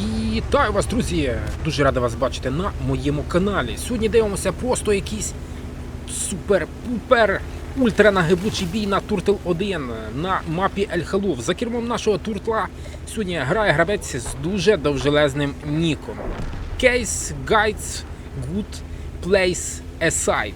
Вітаю вас, друзі! Дуже радий вас бачити на моєму каналі. Сьогодні дивимося просто якийсь супер-пупер ультранагибучий бій на Туртл 1 на мапі Ель Халув. За кермом нашого туртла сьогодні грає гравець з дуже довжелезним ніком. Case Guides Good Place Aside.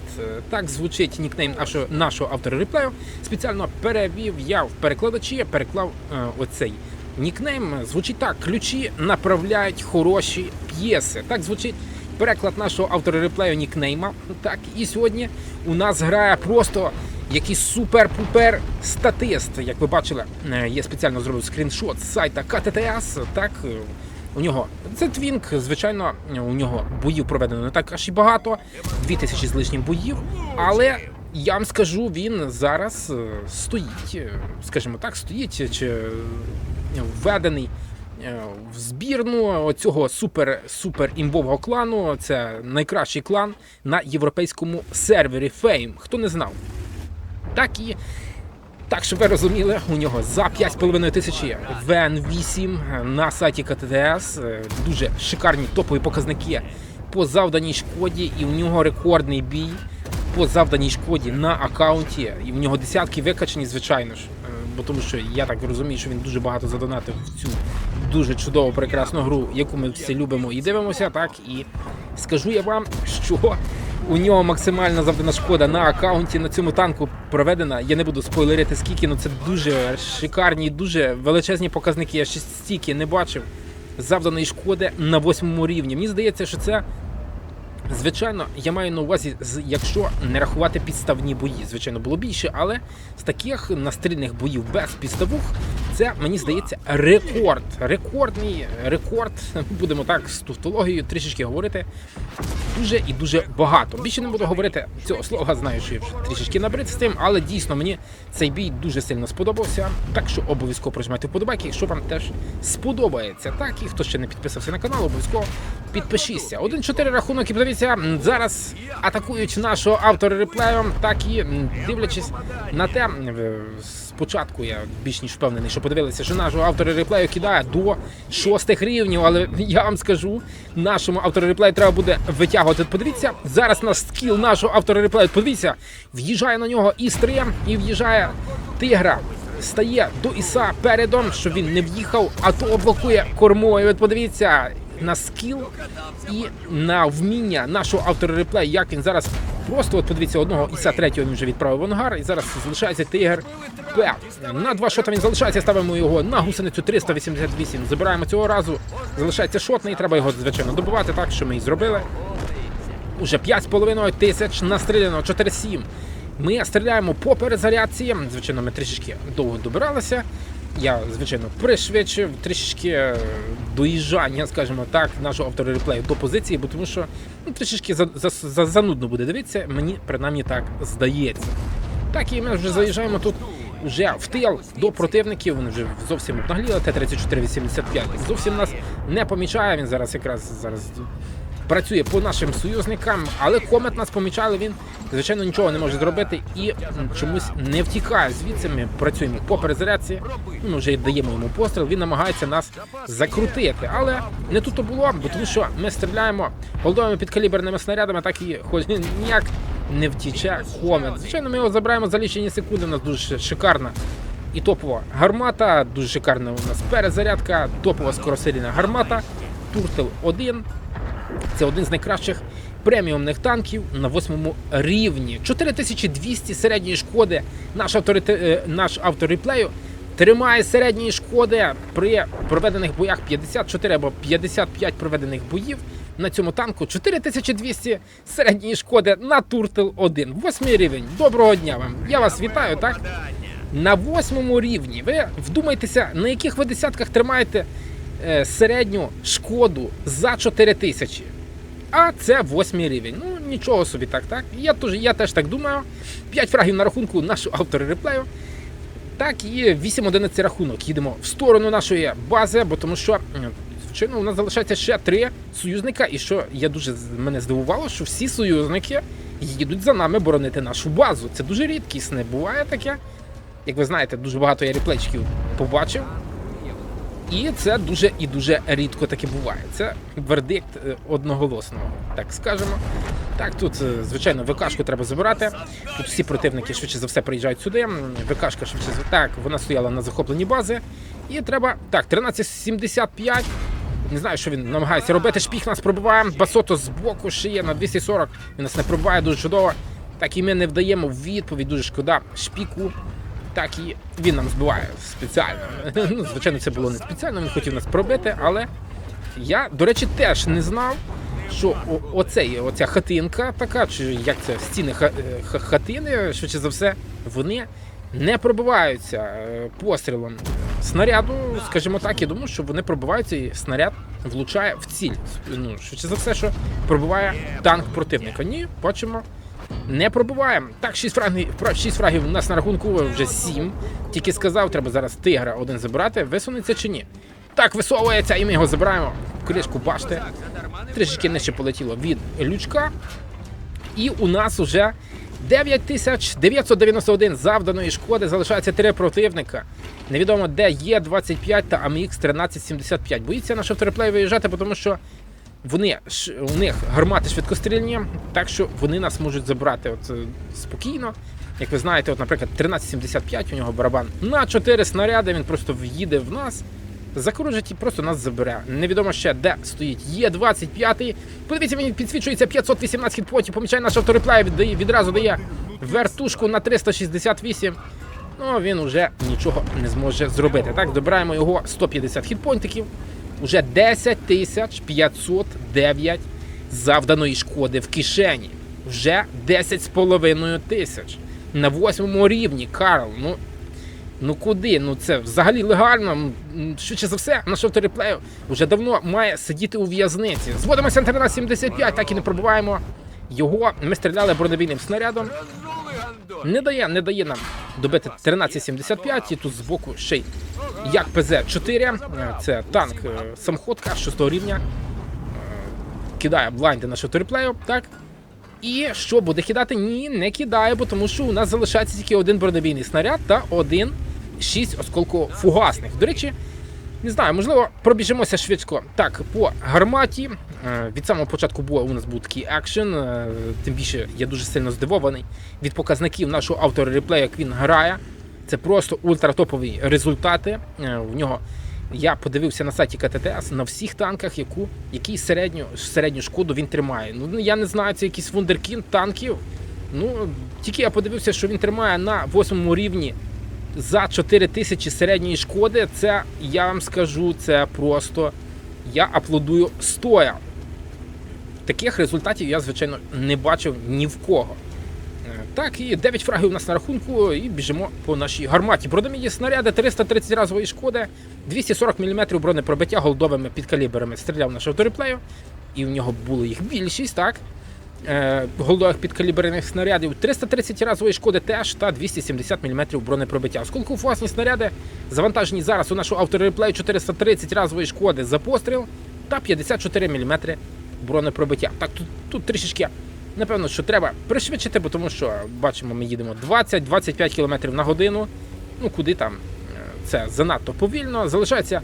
Так звучить нікнейм нашого, автора реплею. Спеціально перевів я в перекладачі, я переклав е, оцей нікнейм. Звучить так: ключі направляють хороші п'єси. Так звучить переклад нашого автора реплею нікнейма. Так, і сьогодні у нас грає просто якийсь супер-пупер статист. Як ви бачили, е, я спеціально зробив скріншот з сайта КТТС. Так, е, у нього це твінк, звичайно, у нього боїв проведено не так аж і багато, 2000 з лишнім боїв. Але я вам скажу, він зараз е, стоїть, скажімо так, стоїть чи введений е, в збірну цього супер супер імбового клану. Це найкращий клан на європейському сервері Fame. Хто не знав, так і. Так, щоб ви розуміли, у нього за 5,5 тисячі ВН8 на сайті КТТС. Е, Дуже шикарні топові показники по завданій шкоді, і у нього рекордний бій по завданій шкоді на аккаунті. І в нього десятки викачені, звичайно ж. Бо тому що я так розумію, що він дуже багато задонатив в цю дуже чудову прекрасну гру, яку ми всі любимо і дивимося. Так і скажу я вам, що у нього максимальна завдана шкода на аккаунті на цьому танку проведена. Я не буду спойлерити скільки, але це дуже шикарні, дуже величезні показники. Я ще стільки не бачив завданої шкоди на восьмому рівні. Мені здається, що це. Звичайно, я маю на увазі, якщо не рахувати підставні бої, звичайно, було більше, але з таких настрільних боїв без підставух, це мені здається рекорд. Рекордний рекорд. Будемо так з туфтологією трішечки говорити. Дуже і дуже багато. Більше не буду говорити цього слова. Знаю, що я вже трішечки набрид з тим, але дійсно мені цей бій дуже сильно сподобався. Так що обов'язково прожимайте вподобайки, якщо вам теж сподобається. Так і хто ще не підписався на канал, обов'язково підпишіться. 1-4 рахунок і подивіться, зараз атакують нашого автора реплею, так і дивлячись на те, спочатку я більш ніж впевнений, що подивилися, що нашого автора реплею кидає до шостих рівнів, але я вам скажу, нашому автору реплею треба буде витягувати. Подивіться, зараз на скіл нашого автора реплею. Подивіться, в'їжджає на нього Істрія і в'їжджає тигра. Стає до Іса передом, щоб він не в'їхав, а то блокує кормою. Подивіться на скіл і на вміння нашого автора реплею, як він зараз просто от подивіться одного Іса третього він вже відправив в ангар, і зараз залишається тигр П. На два шота він залишається. Ставимо його на гусеницю 388. Забираємо цього разу. Залишається шотний, треба його звичайно добивати, так що ми і зробили. Уже 5,5 тисяч настріляно, 4-7. Ми стріляємо по перезарядці. Звичайно, ми трішечки довго добиралися. Я, звичайно, пришвидшив трішечки е, доїжджання, скажімо так, нашого автора реплею до позиції, бо тому що ну, трішечки за, за, за, занудно буде дивитися, мені принаймні так здається. Так, і ми вже заїжджаємо тут вже в тил до противників. Вони вже зовсім обнагліли. Т-34-85 зовсім нас не помічає. Він зараз якраз зараз працює по нашим союзникам, але комет нас помічали. Він звичайно нічого не може зробити і чомусь не втікає. Звідси ми працюємо по перезарядці. Ми вже даємо йому постріл. Він намагається нас закрутити, але не тут то було, бо тому що ми стріляємо голдовими підкаліберними снарядами, так і хоч ніяк не втіче комет. Звичайно, ми його забираємо за лічені секунди. У нас дуже шикарна і топова гармата. Дуже шикарна у нас перезарядка, топова скоросильна гармата. Туртел 1. Це один з найкращих преміумних танків на восьмому рівні. 4200 середньої шкоди. Наш, авторите... наш автор реплею тримає середньої шкоди при проведених боях 54 або 55 проведених боїв. На цьому танку 4200 середньої шкоди на Туртел 1. Восьмий рівень. Доброго дня вам. Я вас вітаю, так? На восьмому рівні. Ви вдумайтеся, на яких ви десятках тримаєте е, середню шкоду за 4 тисячі. А це восьмий рівень. Ну нічого собі так, так. Я теж, я теж так думаю. 5 фрагів на рахунку нашого автора реплею. Так, і 8-11 рахунок. Їдемо в сторону нашої бази, бо тому що звичайно у нас залишається ще три союзника. І що я дуже мене здивувало, що всі союзники їдуть за нами боронити нашу базу. Це дуже рідкісне. Буває таке. Як ви знаєте, дуже багато я реплечків побачив. І це дуже і дуже рідко таке буває. Це вердикт е, одноголосного, так скажемо. Так, тут, е, звичайно, ВКшку треба забирати. Тут всі противники швидше за все приїжджають сюди. ВКшка швидше за так, вона стояла на захопленій бази. І треба. Так, 1375. Не знаю, що він намагається робити. Шпіх нас пробиває. Басото з боку ще є на 240. Він нас не пробиває дуже чудово. Так і ми не вдаємо відповідь. Дуже шкода. Шпіку. Так і він нам збиває спеціально. Ну, звичайно, це було не спеціально, він хотів нас пробити, але я, до речі, теж не знав, що оцей, оця хатинка така, чи як це, стіни е, ха- хатини, швидше за все, вони не пробиваються е, пострілом снаряду, скажімо так, я думаю, що вони пробиваються і снаряд влучає в ціль. Ну, швидше за все, що пробиває танк противника. Ні, бачимо, не пробиваємо. Так, 6 фрагів, 6 фрагів у нас на рахунку вже 7. Тільки сказав, треба зараз тигра один забирати. Висунеться чи ні? Так, висовується, і ми його забираємо. Кришку бачите. Трішечки нижче полетіло від лючка. І у нас уже 9991 завданої шкоди. Залишається три противника. Невідомо, де є 25 та AMX 1375. Боїться наш авториплей виїжджати, тому що вони у них гармати швидкострільні, так що вони нас можуть забрати от, е, спокійно. Як ви знаєте, от, наприклад, 1375 у нього барабан на 4 снаряди, він просто в'їде в нас, закружить і просто нас забере. Невідомо ще де стоїть. Є 25-й. Подивіться, він підсвічується 518 хітпотів, помічає наш автореплей, відразу дає вертушку на 368. Ну, він уже нічого не зможе зробити. Так, добираємо його 150 хітпойнтиків. Уже 10 тисяч 509 завданої шкоди в кишені. Вже 10 з половиною тисяч. На восьмому рівні, Карл. Ну, ну куди? Ну це взагалі легально. Швидше за все, наш автореплею вже давно має сидіти у в'язниці. Зводимося на 1375, так і не пробуваємо його. Ми стріляли бронебійним снарядом. Не дає, не дає нам добити 1375 і тут збоку ще й як ПЗ-4. Е, Це танк е, самоходка 6 рівня. Е, Кидає блайнди на шотерплею, так? І що буде кидати? Ні, не кидає, бо тому що у нас залишається тільки один бронебійний снаряд та один 6 осколкофугасних. До речі, не знаю, можливо, пробіжимося швидко. Так, по гарматі. Від самого початку бою у нас був такий екшен. е, Тим більше я дуже сильно здивований від показників нашого автореплею, як він грає. Це просто ультратопові результати. Е, У нього я подивився на сайті КТТС на всіх танках, яку, який середню, середню шкоду він тримає. Ну я не знаю, це якийсь вундеркінд танків. Ну тільки я подивився, що він тримає на восьмому рівні за 4 тисячі середньої шкоди. Це я вам скажу, це просто я аплодую стоя. Таких результатів я, звичайно, не бачив ні в кого. Так, і 9 фрагів у нас на рахунку, і біжимо по нашій гарматі. Продамі снаряди 330 разової шкоди, 240 мм бронепробиття голдовими підкаліберами. Стріляв наш автореплею, і в нього було їх більшість, так? Е, голдових підкаліберних снарядів 330 разової шкоди теж та 270 мм бронепробиття. Оскільки фугасні снаряди завантажені зараз у нашу автореплею 430 разової шкоди за постріл та 54 мм бронепробиття. Так, тут, тут трішечки, напевно, що треба пришвидшити, бо тому що бачимо, ми їдемо 20-25 км на годину. Ну куди там е, це занадто повільно. Залишається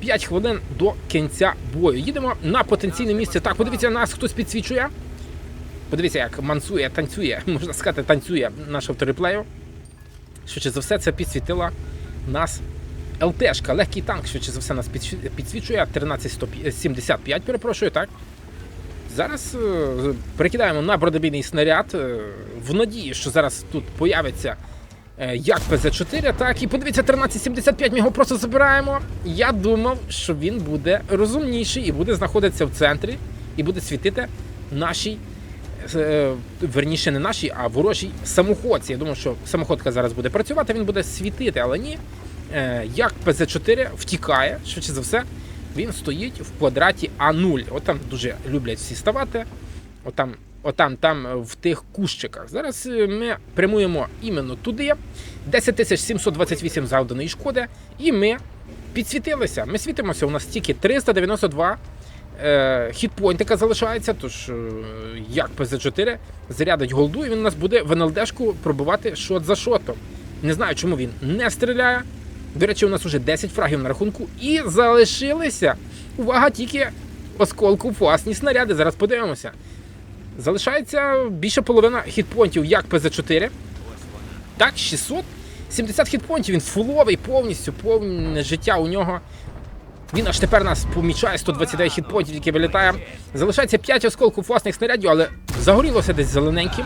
5 хвилин до кінця бою. Їдемо на потенційне місце. Так, подивіться, нас хтось підсвічує. Подивіться, як мансує, танцює, можна сказати, танцює наш автореплею. Швидше за все, це підсвітила нас ЛТшка, легкий танк, швидше за все, нас підсвічує. 1375, перепрошую, так. Зараз е, перекидаємо на бронебійний снаряд е, в надії, що зараз тут появиться е, як ПЗ-4, так і подивіться, 1375 ми його просто забираємо. Я думав, що він буде розумніший і буде знаходитися в центрі, і буде світити нашій, верніше не нашій, а ворожій самоходці. Я думав, що самоходка зараз буде працювати, він буде світити, але ні. Як ПЗ-4 втікає, швидше за все, він стоїть в квадраті А0. От там дуже люблять всі ставати. Отам, отам там е, в тих кущиках. Зараз е, ми прямуємо іменно туди. 10 728 завданої шкоди. І ми підсвітилися. Ми світимося. У нас тільки 392 е, хітпойнтика залишається. Тож, е, як ПЗ-4 зарядить голду, і він у нас буде в НЛДшку пробивати шот за шотом. Не знаю, чому він не стріляє. До речі, у нас вже 10 фрагів на рахунку і залишилися. Увага, тільки осколку власні снаряди. Зараз подивимося. Залишається більше половина хітпонтів, як ПЗ-4. Так, 670 хітпонтів, він фуловий повністю, повне життя у нього. Він аж тепер нас помічає 129 хітпонтів, які вилітає. Залишається 5 осколків власних снарядів, але загорілося десь зелененьким.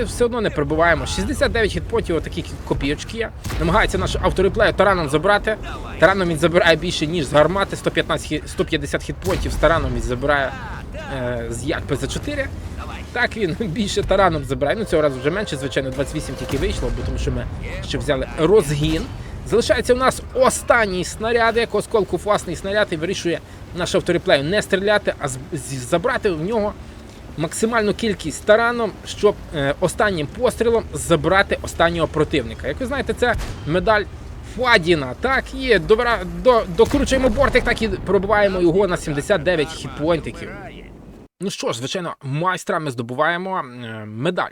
І все одно не прибуваємо. 69 хітпонтів, отакі копійочки є. Намагається наш автореплею тараном забрати. Тараном він забирає більше, ніж з гармати. 115, хі- 150 хітпонтів з тараном він забирає е, з як ПЗ-4. Так він більше тараном забирає. Ну цього разу вже менше, звичайно, 28 тільки вийшло, бо тому що ми ще взяли розгін. Залишається у нас останній снаряд, як осколку власний снаряд, і вирішує наш автореплею не стріляти, а забрати в нього максимальну кількість тараном, щоб е, останнім пострілом забрати останнього противника. Як ви знаєте, це медаль Фадіна. Так, до, докручуємо бортик, так і пробиваємо його на 79 хітпойнтиків. Ну що ж, звичайно, майстра ми здобуваємо е, медаль.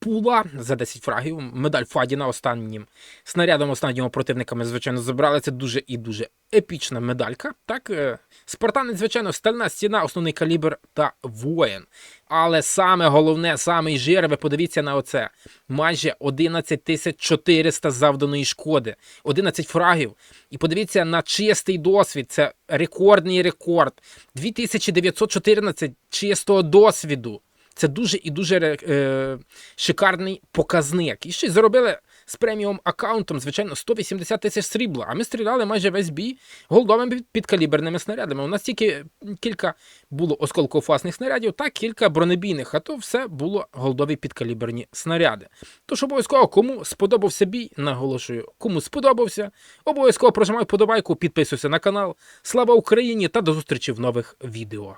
Пула за 10 фрагів, медаль Фадіна останнім снарядом останнього противника ми, звичайно, забрали. Це дуже і дуже епічна медалька. Так, е, Спартанець, звичайно, стальна стіна, основний калібр та воїн. Але саме головне, самий жир, ви подивіться на оце. Майже 11 тисяч 400 завданої шкоди, 11 фрагів. І подивіться на чистий досвід. Це рекордний рекорд. 2914 чистого досвіду. Це дуже і дуже е, шикарний показник. І ще й заробили з преміум аккаунтом, звичайно, 180 тисяч срібла. А ми стріляли майже весь бій голдовими підкаліберними снарядами. У нас тільки кілька було осколкофасних снарядів та кілька бронебійних, а то все було голдові підкаліберні снаряди. Тож обов'язково, кому сподобався бій, наголошую, кому сподобався, обов'язково прожимай подобайку, підписуйся на канал. Слава Україні та до зустрічі в нових відео.